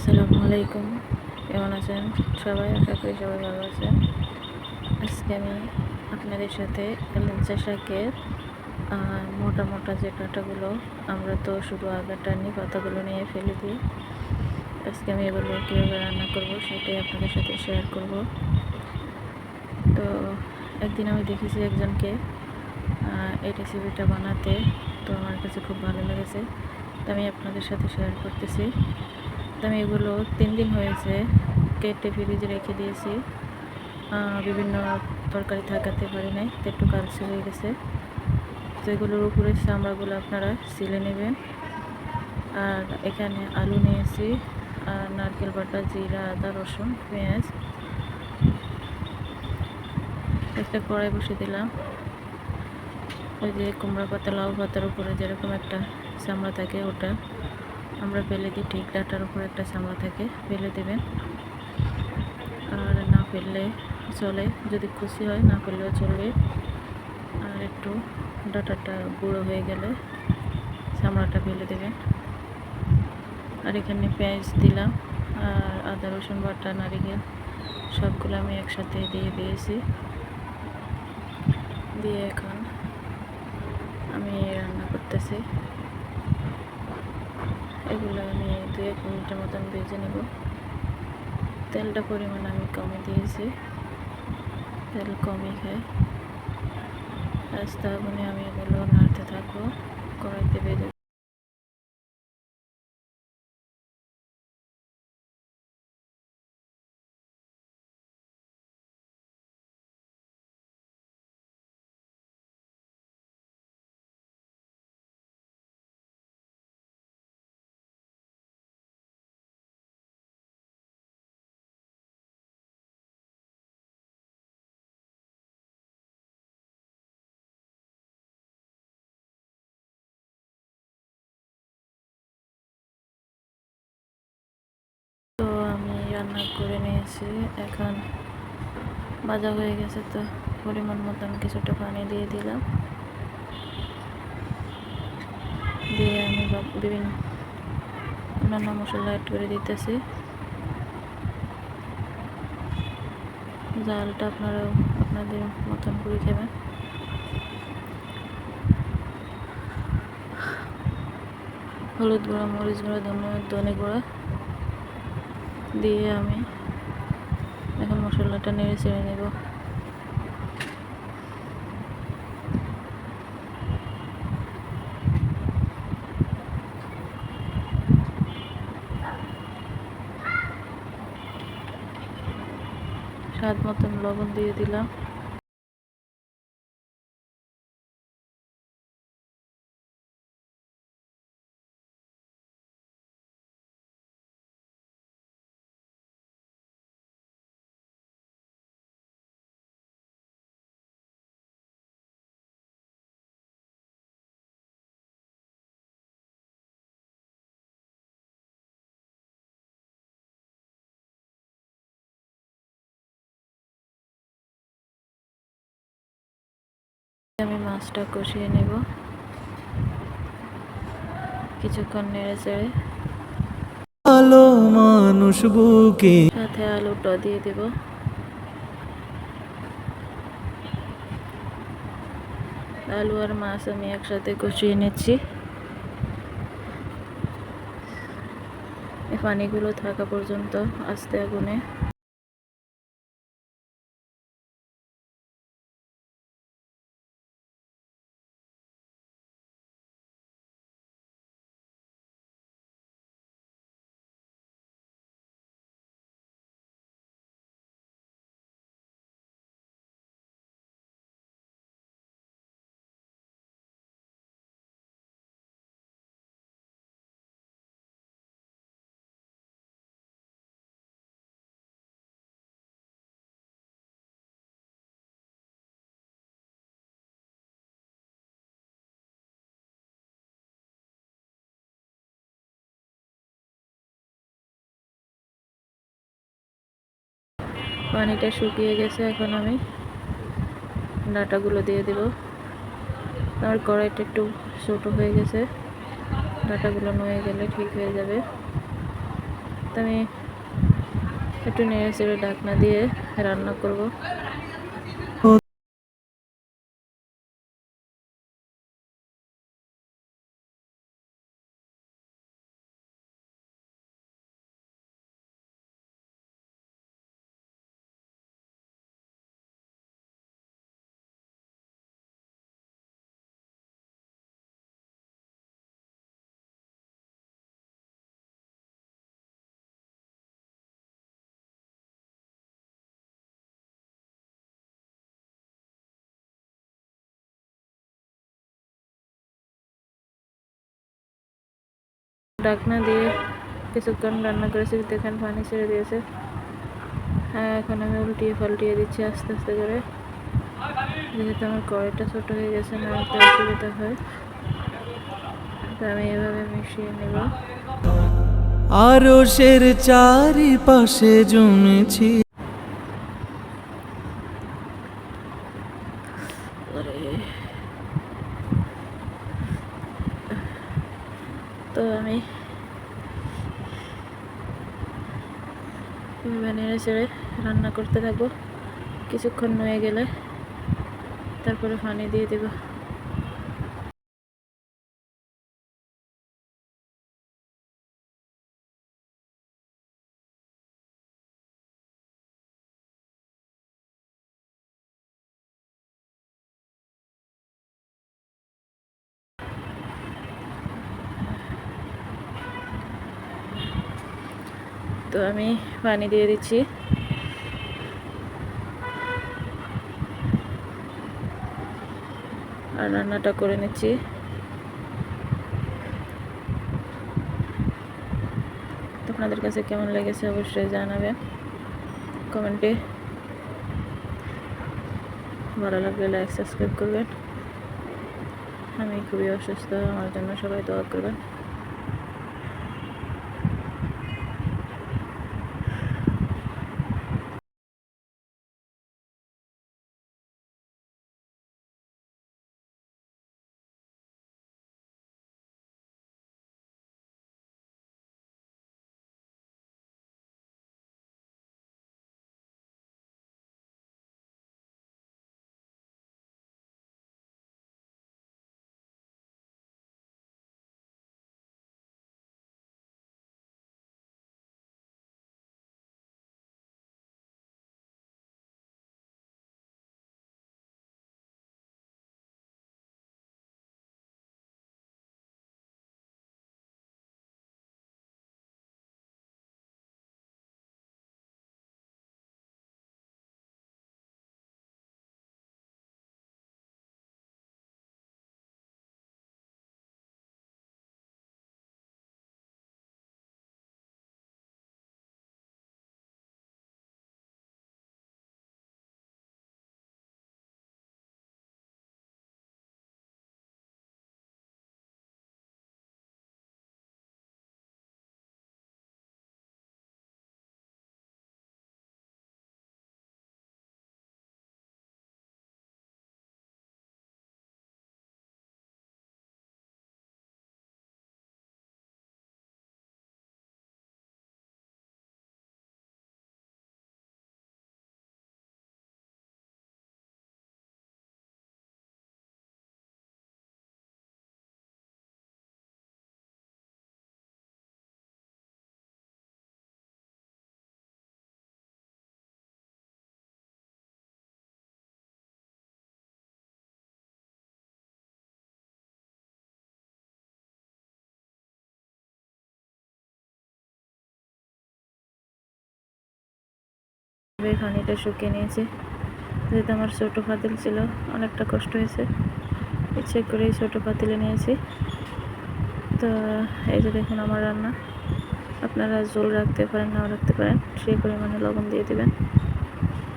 আসসালামু আলাইকুম। কেমন আছেন? সবাই আশা করি সবাই ভালো আছেন। আজকে আমি আপনাদের সাথে লেঞ্চা শাকের মোটা মোটা যে কাঁটাগুলো, আমরা তো শুধু আগাটা নিয়ে পাতাগুলো নিয়ে ফেলে দিই। আজকে আমি এগুলো কীভাবে রান্না করব সেটাই আপনাদের সাথে শেয়ার করব। তো, একদিন আমি দেখেছি একজনকে এই রেসিপিটা বানাতে, তো আমার কাছে খুব ভালো লেগেছে। তো আমি আপনাদের সাথে শেয়ার করতেছি। আমি এগুলো তিন দিন হয়েছে। কেটে ফ্রিজে রেখে দিয়েছি। বিভিন্ন তরকারি থাকাতে পারি নাই তো একটু কালচে হয়ে গেছে। তো এগুলোর উপরে চামড়াগুলো আপনারা সিলে নেবেন। আর এখানে আলু নিয়েছি, আর নারকেল বাটা, জিরা, আদা, রসুন, পেঁয়াজ। একটা কড়াই বসে দিলাম। ওই যে কুমড়া পাতা, লাউ পাতার উপরে যেরকম একটা চামড়া থাকে ওটা। আমরা ফেলে দিই ঠিক ডাটার উপরে একটা চামড়া থাকে ফেলে দেবেন। আর না ফেললে চলে, যদি খুশি হয় না ফেললেও চলবে। আর একটু ডাটাটা গুঁড়ো হয়ে গেলে চামড়াটা ফেলে দেবেন। আর এখানে পেঁয়াজ দিলাম আর আদা, রসুন, বাটা, নারিকেল সবগুলো আমি একসাথে দিয়ে দিয়েছি। দিয়ে এখন আমি রান্না করতেছি। এগুলো আমি দু এক মিনিটের মতন ভেজে নেব। তেলটা পরিমাণ আমি কমে দিয়েছি। তেল কমই খাই রাস্তা আগুনে আমি এগুলো নাড়তে থাকব। কড়াইতে ভেজে রান্না করে নিয়েছি। এখন ভাজা হয়ে গেছে তো পরিমাণ মতন কিছুটা পানি দিয়ে দিলাম। দিয়ে আমি বিভিন্ন অন্যান্য মশলা অ্যাড করে দিতেছি। জালটা আপনারাও আপনাদের মতন করে খাবেন। হলুদ গুঁড়া, মরিচ গুঁড়া ধনে ধনে গুঁড়া দিয়ে আমি এখন মশলাটা নেড়ে ছেড়ে নেব। স্বাদ মতন লবণ দিয়ে দিলাম। আমি মাছটা কষিয়ে নেব। কিছুক্ষণ নেড়ে চেড়ে। ভালো মানুষ বুকে। সাথে আলুটা দিয়ে দেব। আলু আর মাছ আমি একসাথে কষিয়ে নিচ্ছি। এই পানিগুলো থাকা পর্যন্ত আস্তে আগুনে। পানিটা শুকিয়ে গেছে, এখন আমি ডাটাগুলো দিয়ে দেব। আমার কড়াইটা একটু ছোটো হয়ে গেছে, ডাটাগুলো নয়ে গেলে ঠিক হয়ে যাবে। তো আমি একটু নেড়ে চেড়ে ঢাকনা দিয়ে রান্না করব। ঢাকনা দিয়ে কিছুক্ষণ রান্না করেছি দেখেন পানি ছেড়ে দিয়েছে। হ্যাঁ এখন আমি উল্টিয়ে পাল্টিয়ে দিচ্ছি আস্তে আস্তে করে। যেহেতু আমার কড়াইটা ছোটো হয়ে গেছে না একটু অসুবিধা হয়। তো আমি এভাবে মিশিয়ে নেব। আরশের চারিপাশে জমেছি। তো আমি নেড়ে চেড়ে রান্না করতে থাকব। কিছুক্ষণ নুয়ে গেলে তারপরে পানি দিয়ে দেবো। তো আমি পানি দিয়ে দিচ্ছি। আর রান্নাটা করে নিচ্ছি। আপনাদের কাছে কেমন লেগেছে অবশ্যই জানাবেন কমেন্টে। ভালো লাগলে লাইক সাবস্ক্রাইব করবেন। আমি খুবই অসুস্থ, আমার জন্য সবাই দোয়া করবেন। পানিটা শুকিয়ে নিয়েছি। যেহেতু আমার ছোটো পাতিল ছিল, অনেকটা কষ্ট হয়েছে। ইচ্ছে করেই ছোটো পাতিলে নিয়েছি। তো এই যে দেখুন আমার রান্না। আপনারা জল রাখতে পারেন, নাও রাখতে পারেন। সেই পরিমাণে লবণ দিয়ে দেবেন।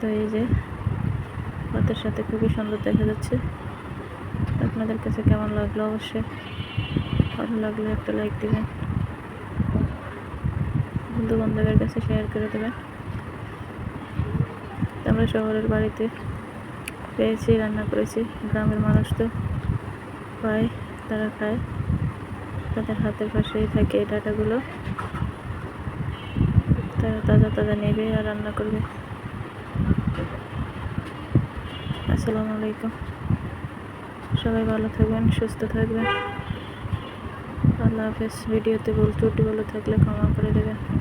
তো এই যে ভাতের সাথে খুবই সুন্দর দেখা যাচ্ছে। আপনাদের কাছে কেমন লাগল? অবশ্যই ভালো লাগলে একটা লাইক দেবেন। বন্ধু বান্ধবের কাছে শেয়ার করে দেবেন। আমরা শহরের বাড়িতে পেয়েছি, রান্না করেছি। গ্রামের মানুষ তো পায় তারা খায়। তাদের হাতের পাশেই থাকে এই ডাটাগুলো। তারা তাজা তাজা নেবে আর রান্না করবে। আসসালামু আলাইকুম। সবাই ভালো থাকবেন, সুস্থ থাকবেন। আল্লাহ হাফেজ। ভিডিওতে ভুল ত্রুটি বলে থাকলে ক্ষমা করে দেবেন।